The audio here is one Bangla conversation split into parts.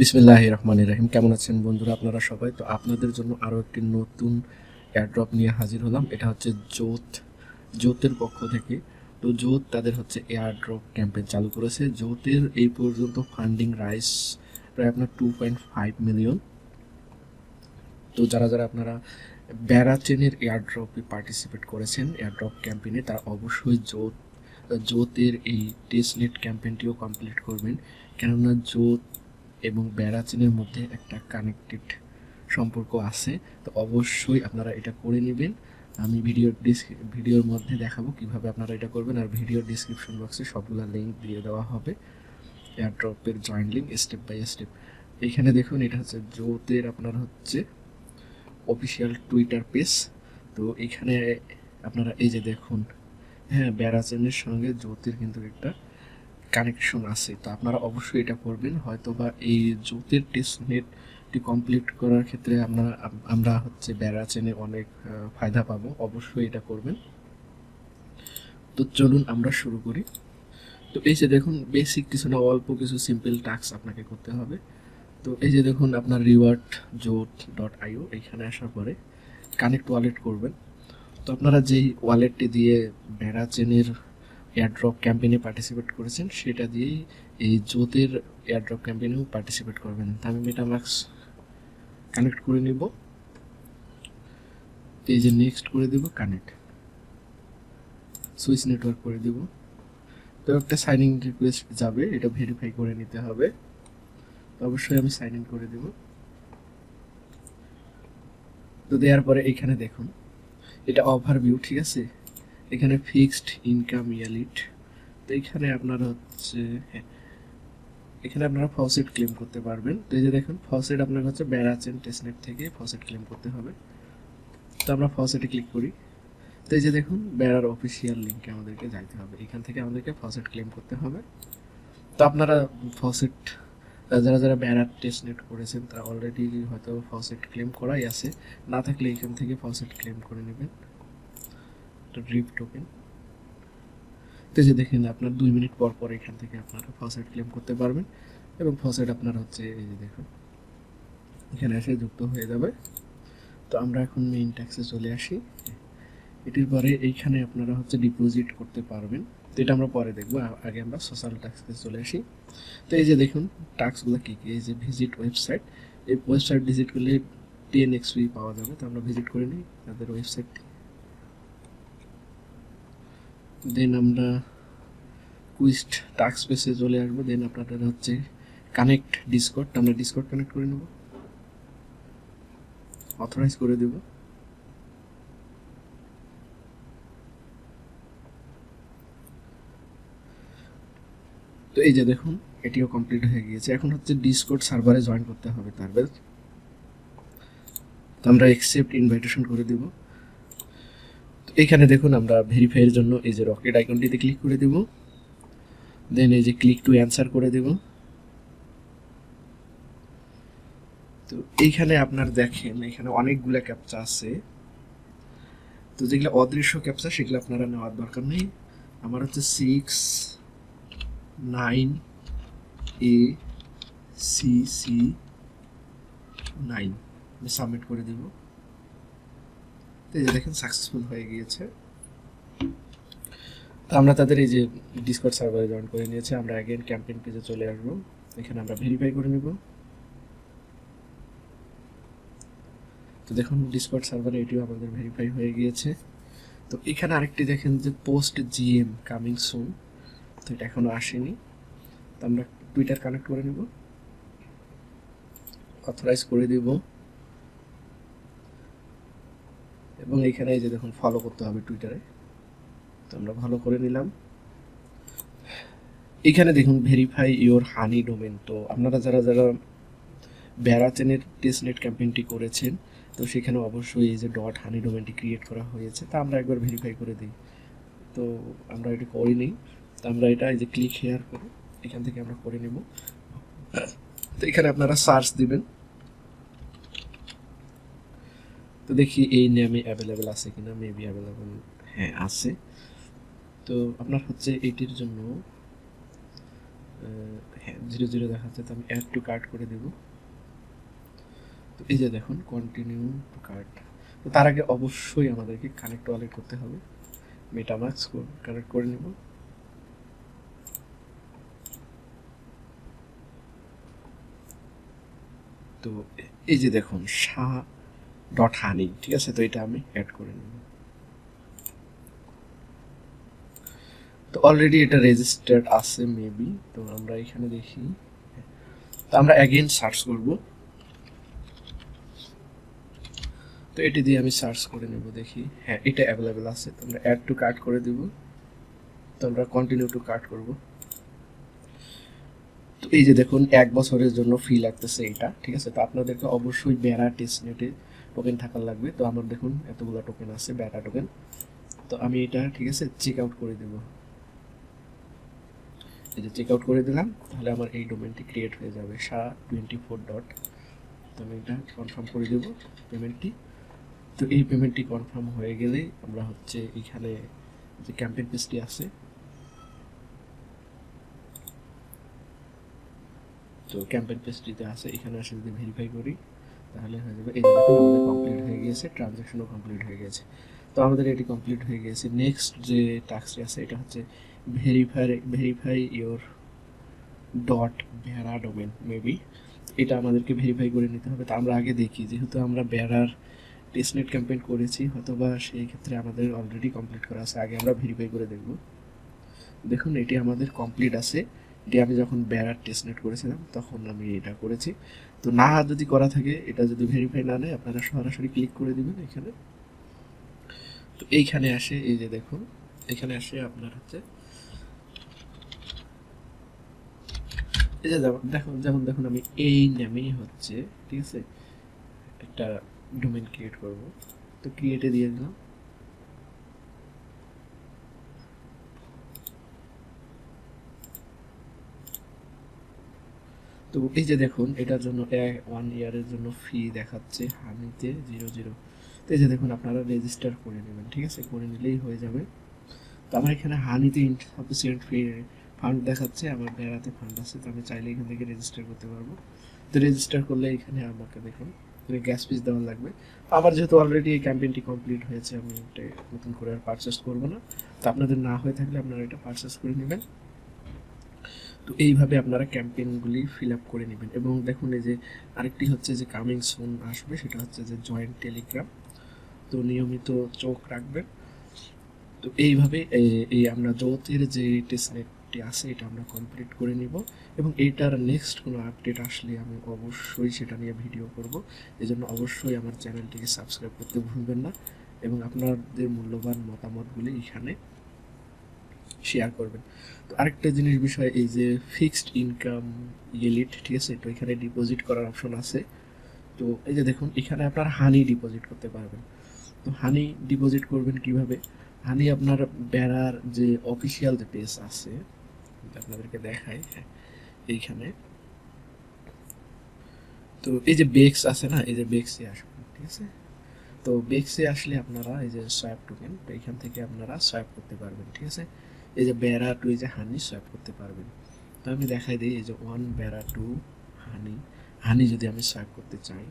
বিসমিল্লাহ রহমান রাহিম। কেমন আছেন বন্ধুরা আপনারা সবাই? তো আপনাদের জন্য আরও একটি নতুন এয়ারড্রপ নিয়ে হাজির হলাম। এটা হচ্ছে জোত। জোতের পক্ষ থেকে। তো জোত তাদের হচ্ছে এয়ারড্রপ ক্যাম্পেইন চালু করেছে। জোতের এই পর্যন্ত ফান্ডিং রাইস প্রায় আপনার টু পয়েন্ট ফাইভ মিলিয়ন তো যারা যারা আপনারা ব্যারা ব্যারাচেনের এয়ারড্রপে পার্টিসিপেট করেছেন এয়ারড্রপ ক্যাম্পেইনে তারা অবশ্যই জোত, জোতের এই টেস্টনেট ক্যাম্পেইনটিও কমপ্লিট করবেন। কেননা জোত এবং ব্যারাচেনের মধ্যে একটা কানেক্টেড সম্পর্ক আছে। তো অবশ্যই আপনারা এটা করে নেবেন। আমি ভিডিওর ভিডিওর মধ্যে দেখাবো কীভাবে আপনারা এটা করবেন। আর ভিডিওর ডিসক্রিপশন বক্সে সবগুলো লিঙ্ক দিয়ে দেওয়া হবে। এয়ারড্রপের joint link step by step এখানে দেখুন, এটা হচ্ছে জোতের আপনার হচ্ছে অফিসিয়াল টুইটার পেজ তো এখানে আপনারা এই যে দেখুন হ্যাঁ ব্যারাচেনের সঙ্গে জ্যোতির কিন্তু একটা কানেকশন আছে, তো আপনারা অবশ্যই এটা করবেন। হয়তো বা এই জ্যোতির টেস্ট নেটটি কমপ্লিট করার ক্ষেত্রে আমরা আমরা হচ্ছে বেড়া চেনে অনেক ফায়দা পাবো। অবশ্যই এটা করবেন। তো চলুন আমরা শুরু করি। তো এই যে দেখুন বেসিক কিছু না, অল্প কিছু সিম্পল টাস্ক আপনাকে করতে হবে। তো এই যে দেখুন, আপনার রিওয়ার্ড জোট ডট আইও এখানে আসার পরে কানেক্ট ওয়ালেট করবেন। তো আপনারা যেই ওয়ালেটটি দিয়ে ভেড়া চেনের এয়ারড্রপ ক্যাম্পেইনে পার্টিসিপেট করেছেন, সেটা দিয়েই এই জোতের এয়ারড্রপ ক্যাম্পেইনেও পার্টিসিপেট করবেন। তা আমি মেটামাক্স কানেক্ট করে নিব। এই যে নেক্সট করে দেব কানেক্ট সুইচ নেটওয়ার্ক করে দিব। তো একটা সাইন ইন রিকোয়েস্ট যাবে, এটা ভেরিফাই করে নিতে হবে। তো অবশ্যই আমি সাইন ইন করে দেব। তো দেওয়ার পরে এখানে দেখুন, এটা ওভারভিউ ঠিক আছে? এখানে ফিক্সড ইনকাম ইয়ালিট তো এখানে আপনারা হচ্ছে, এখানে আপনারা ফসেট ক্লেম করতে পারবেন। তো এই যে দেখুন ফসেট আপনার হচ্ছে ব্যারাচেন টেস্টনেট থেকে ফসেট ক্লেম করতে হবে। তো আমরা ফসেটে ক্লিক করি। তো এই যে দেখুন বেড়ার অফিসিয়াল লিঙ্কে আমাদেরকে যাইতে হবে। এখান থেকে আমাদেরকে ফসেট ক্লেম করতে হবে। তো আপনারা ফসেট যারা যারা ব্যারার টেস্ট নেট করেছেন, তারা অলরেডি হয়তো ফসেট ক্লেম করাই আছে। না থাকলে এখান থেকে ফসেট ক্লেম করে নেবেন। ড্রিপ টোকেন তো যে দেখেন, আপনার দুই মিনিট পর পর এখান থেকে আপনারা ফসেট ক্লেম করতে পারবেন এবং ফসেট আপনার হচ্ছে এই যে দেখুন, এখানে এসে যুক্ত হয়ে যাবে। তো আমরা এখন মেইন ট্যাক্সে চলে আসি। এটির পরে এইখানে আপনারা হচ্ছে ডিপোজিট করতে পারবেন। তো এটা আমরা পরে দেখব আগে আমরা সোশ্যাল ট্যাক্সে চলে আসি। তো এই যে দেখুন টাস্কগুলো কী কী? এই যে ভিজিট ওয়েবসাইট এই ওয়েবসাইট ভিজিট করলে টেন এক্সপি পাওয়া যাবে। তো আমরা ভিজিট করে নিই, তাদের ওয়েবসাইটটি দেন আমরা কুইস্ট টাস্ক স্পেসে চলে আসব। দেন আপনাদের হচ্ছে কানেক্ট ডিসকর্ড আমরা ডিসকর্ড কানেক্ট করে নেব। অথরাইজ করে দেব। তো এই যে দেখুন, এটিও কমপ্লিট হয়ে গিয়েছে। এখন হচ্ছে ডিসকর্ড সার্ভারে জয়েন করতে হবে তারপর তো আমরা একসেপ্ট ইনভাইটেশন করে দেব। এখানে দেখুন, আমরা ভেরিফাইয়ের জন্য এই যে রকেট আইকনটিতে ক্লিক করে দেব। দেন এই যে ক্লিক টু অ্যান্সার করে দেব। তো এইখানে আপনার দেখেন, এখানে অনেকগুলো ক্যাপচা আছে। তো যেগুলো অদৃশ্য ক্যাপচা সেগুলো আপনারা নেওয়ার দরকার নেই। আমার হচ্ছে six nine A C C nine আমি সাবমিট করে দেব। এই যে দেখেন সাকসেসফুল হয়ে গিয়েছে। তো আমরা তাদের এই যে ডিসকর্ড সার্ভারে জয়েন করে নিয়েছি। আমরা অ্যাগেন ক্যাম্পেইন পেজে চলে আসব। এখানে আমরা ভেরিফাই করে নেব। তো দেখুন ডিসকর্ড সার্ভারে এটিও আমাদের ভেরিফাই হয়ে গিয়েছে। তো এখানে আরেকটি দেখেন যে পোস্ট জিএম কামিং সুন তো এটা এখনও আসেনি। তো আমরা টুইটার কানেক্ট করে নেব। অথরাইজ করে দিব। এবং এইখানে এই যে দেখুন ফলো করতে হবে টুইটারে তো আমরা ভালো করে নিলাম। এখানে দেখুন ভেরিফাই ইওর হানি ডোমেন তো আপনারা যারা যারা ব্যারাচেনের টেস্টনেট ক্যাম্পেইনটি করেছেন, তো সেখানে অবশ্যই এই যে ডট হানি ডোমেনটি ক্রিয়েট করা হয়েছে। তা আমরা একবার ভেরিফাই করে দিই। তো আমরা এটা করি করিনি তো আমরা এটা এই যে ক্লিক হেয়ার করে এখান থেকে আমরা করে নেব। তো এখানে আপনারা সার্চ দিবেন তো দেখি এই নেমে অ্যাভেলেবেল আছে কিনা মেবি অ্যাভেলেবেল হ্যাঁ আছে। তো আপনার হচ্ছে এটির জন্য হ্যাঁ জিরো জিরো দেখাচ্ছে, তো আমি অ্যাড টু কার্ড করে দেব। তো এই যে দেখুন কন্টিনিউ টু কার্ড তো তার আগে অবশ্যই আমাদেরকে কানেক্ট ওয়ালেট করতে হবে। মেটামাক্স কানেক্ট করে নেব। তো এই যে দেখুন শাহ ডট হানি ঠিক আছে? তো এটা আমি অ্যাড করে নেব। তো অলরেডি এটা রেজিস্টার্ড আছে মেবি তো আমরা এখানে দেখি। তো আমরা অ্যাগেন সার্চ করব। তো এটি দিয়ে আমি সার্চ করে নেব, দেখি। হ্যাঁ এটা অ্যাভেলেবেল আছে। তো আমরা অ্যাড টু কার্ট করে দেব। তো আমরা কন্টিনিউ টু কার্ট করব। তো এই যে দেখুন, এক বছরের জন্য ফ্রি লাগতেছে এটা, ঠিক আছে? তো আপনাদেরকে অবশ্যই বেড়া টেস্টনেটে টোকেন থাকার লাগবে। তো আমার দেখুন এতগুলো টোকেন আছে বেড়া টোকেন তো আমি এটা, ঠিক আছে চেক আউট করে দেবো। এই যে চেক আউট করে দিলাম, তাহলে আমার এই ডোমেনটি ক্রিয়েট হয়ে যাবে সা টোয়েন্টি ফোর ডট তো আমি এটা কনফার্ম করে দেবো পেমেন্টটি তো এই পেমেন্টটি কনফার্ম হয়ে গেলে আমরা হচ্ছে এখানে যে ক্যাম্পেন পেজটি আছে, তো ক্যাম্পেন পেজটিতে আছে, এখানে আসে যদি ভেরিফাই করি। তাহলে হয়ে যাবে। এই দেখুন আমাদের কমপ্লিট হয়ে গিয়েছে ট্রানজ্যাকশনও কমপ্লিট হয়ে গেছে তো আমাদের এটি কমপ্লিট হয়ে গিয়েছে। নেক্সট যে টাস্কটি আছে, এটা হচ্ছে ভেরিফাই ভেরিফাই ইওর ডট ভেড়া ডোমেন মেবি এটা আমাদেরকে ভেরিফাই করে নিতে হবে। তো আমরা আগে দেখি, যেহেতু আমরা বেড়ার টেস্টনেট ক্যাম্পেইন করেছি হয়তোবা সেই ক্ষেত্রে আমাদের অলরেডি কমপ্লিট করা আছে। আগে আমরা ভেরিফাই করে দেখব। দেখুন, এটি আমাদের কমপ্লিট আছে। এটি আমি যখন বেড়ার টেস্টনেট করেছিলাম, তখন আমি এটা করেছি। তো না যদি করা থাকে, এটা যদি ভেরিফাই না নেয়, আপনারা সরাসরি ক্লিক করে দিবেন এখানে। তো এইখানে আসে, এই যে দেখুন, এখানে আসে আপনার হচ্ছে এই যে যেমন, দেখুন যেমন দেখুন, আমি এই নামেই হচ্ছে, ঠিক আছে, একটা ডোমেন ক্রিয়েট করব। তো ক্রিয়েটে দিয়ে দিলাম। তো এই যে দেখুন, এটার জন্য ওয়ান ইয়ারের জন্য ফি দেখাচ্ছে হানিতে জিরো জিরো তো এই যে দেখুন, আপনারা রেজিস্টার করে নেবেন, ঠিক আছে? করে নিলেই হয়ে যাবে। তো আমার এখানে হানিতে ইনসাফিসিয়েন্ট ফি ফান্ড দেখাচ্ছে, আমার বেড়াতে ফান্ড আছে, তো আমি চাইলে এখান থেকে রেজিস্টার করতে পারব। তো রেজিস্টার করলে এখানে আমাকে দেখুন গ্যাস ফিস দেওয়া লাগবে। আমার যেহেতু অলরেডি এই ক্যাম্পেইনটি কমপ্লিট হয়েছে, আমি এটা নতুন করে আর পারচেস করব না। তো আপনাদের না হয়ে থাকলে আপনারা এটা পারচেস করে নেবেন। তো এইভাবে আপনারা ক্যাম্পেইনগুলি ফিল আপ করে নেবেন। এবং দেখুন এই যে আরেকটি হচ্ছে যে কামিং সুন আসবে, সেটা হচ্ছে যে জয়েন্ট টেলিগ্রাম তো নিয়মিত চোখ রাখবেন। তো এইভাবে এই আমরা যৌথের যে টেস্টনেটটি আছে, এটা আমরা কমপ্লিট করে নিব। এবং এইটার নেক্সট কোনো আপডেট আসলে আমি অবশ্যই সেটা নিয়ে ভিডিও করব। এই জন্য অবশ্যই আমার চ্যানেলটিকে সাবস্ক্রাইব করতে ভুলবেন না। এবং আপনাদের মূল্যবান মতামতগুলি এখানে শেয়ার করবেন। তো আরেকটা জিনিস বিষয়, এই যে ফিক্সড ইনকাম ইয়েলিট ঠিক আছে? তো এখানে ডিপোজিট করার অপশন আছে। তো এই যে দেখুন, এখানে আপনার হানি ডিপোজিট করতে পারবেন। তো হানি ডিপোজিট করবেন কীভাবে? হানি আপনার বেড়ার যে অফিসিয়াল যে পেজ আছে আপনাদেরকে দেখাই হ্যাঁ এইখানে। তো এই যে বেক্স আছে না, এই যে বেক্সে আসবেন, ঠিক আছে? তো বেক্সে আসলে আপনারা এই যে সোয়াপ টোকেন তো এখান থেকে আপনারা সোয়াপ করতে পারবেন, ঠিক আছে? এই যে বেড়া টু এই যে হানি সোয়াপ করতে পারবেন। তো আমি দেখাই দিই, এই যে ওয়ান বেড়া টু হানি হানি যদি আমি সোয়াপ করতে চাই,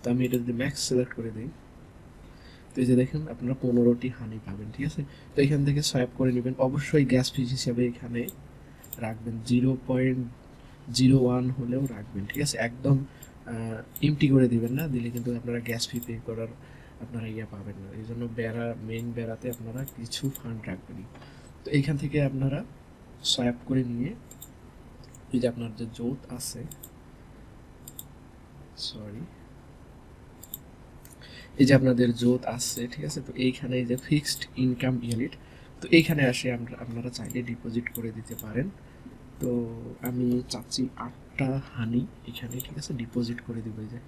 তো আমি এটা যদি ম্যাক্স সিলেক্ট করে দিই, তো এই যে দেখেন আপনারা পনেরোটি হানি পাবেন, ঠিক আছে? তো এখান থেকে সোয়াপ করে নেবেন। অবশ্যই গ্যাস ফিস হিসাবে এখানে রাখবেন। জিরো পয়েন্ট জিরো ওয়ান হলেও রাখবেন, ঠিক আছে? একদম ইমটি করে দিবেন না, দিলে কিন্তু আপনারা গ্যাস ফি পে করার আপনারা ইয়ে পাবেন না। এই জন্য বেড়া মেইন বেড়াতে আপনারা কিছু ফান্ড রাখবেন তো এইখান থেকে আপনারা সোয়াপ করে নিয়ে এই যে আপনার যে জোট আছে সরি এই যে আপনাদের জোত আছে, ঠিক আছে? তো এইখানে এই যে ফিক্সড ইনকাম ইউনিট তো এইখানে আসে আমরা, আপনারা চাইলে ডিপোজিট করে দিতে পারেন। তো আমি চাচ্ছি আটটা হানি এখানে, ঠিক আছে? ডিপোজিট করে দিব এই যে।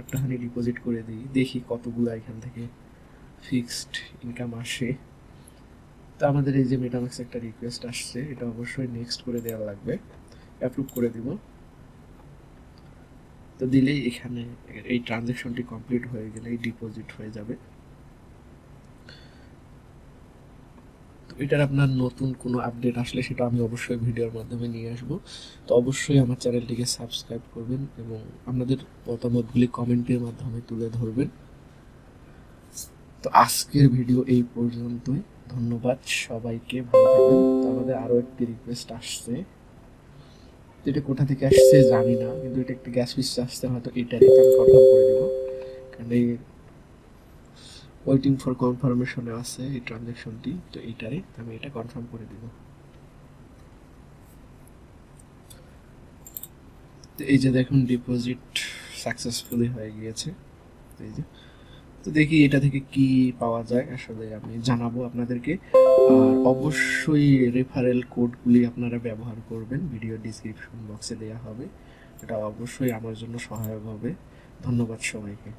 আটটা হানি ডিপোজিট করে দিই, দেখি কতগুলো এখান থেকে ফিক্সড ইনকাম আসে। তো আমাদের এই যে মেটামাক্স একটা রিকোয়েস্ট আসছে, এটা অবশ্যই নেক্সট করে দেওয়া লাগবে অ্যাপ্রুভ করে দিব। তো দিলেই এখানে এই ট্রানজ্যাকশনটি কমপ্লিট হয়ে গেলে এই ডিপোজিট হয়ে যাবে। এটার আপনার নতুন কোনো আপডেট আসলে সেটা আমি অবশ্যই ভিডিওর মাধ্যমে নিয়ে আসব। তো অবশ্যই আমার চ্যানেলটিকে সাবস্ক্রাইব করবেন এবং আপনাদের মতামতগুলি কমেন্টের মাধ্যমে তুলে ধরবেন। তো আজকের ভিডিও এই পর্যন্তই। ধন্যবাদ সবাইকে, ভালো থাকবেন। তো আমাদের আরও একটি রিকোয়েস্ট আসছে। এটা কোথা থেকে আসছে জানি না, কিন্তু এটা একটি গ্যাস পিস আসছে, হয়তো এটা আমি কনফার্ম করে দেবো। কারণ এই ওয়েটিং ফর কনফার্মেশনে আছে এই ট্রানজ্যাকশনটি তো এইটারই আমি এটা কনফার্ম করে দিব। তো এই যে দেখুন ডিপোজিট সাকসেসফুলি হয়ে গিয়েছে। এই যে, তো দেখি এটা থেকে কি পাওয়া যায়, আসলে আমি জানাব আপনাদেরকে। আর অবশ্যই রেফারেল কোডগুলি আপনারা ব্যবহার করবেন ভিডিও ডিসক্রিপশন বক্সে দেওয়া হবে। এটা অবশ্যই আমার জন্য সহায়ক হবে। ধন্যবাদ সবাইকে।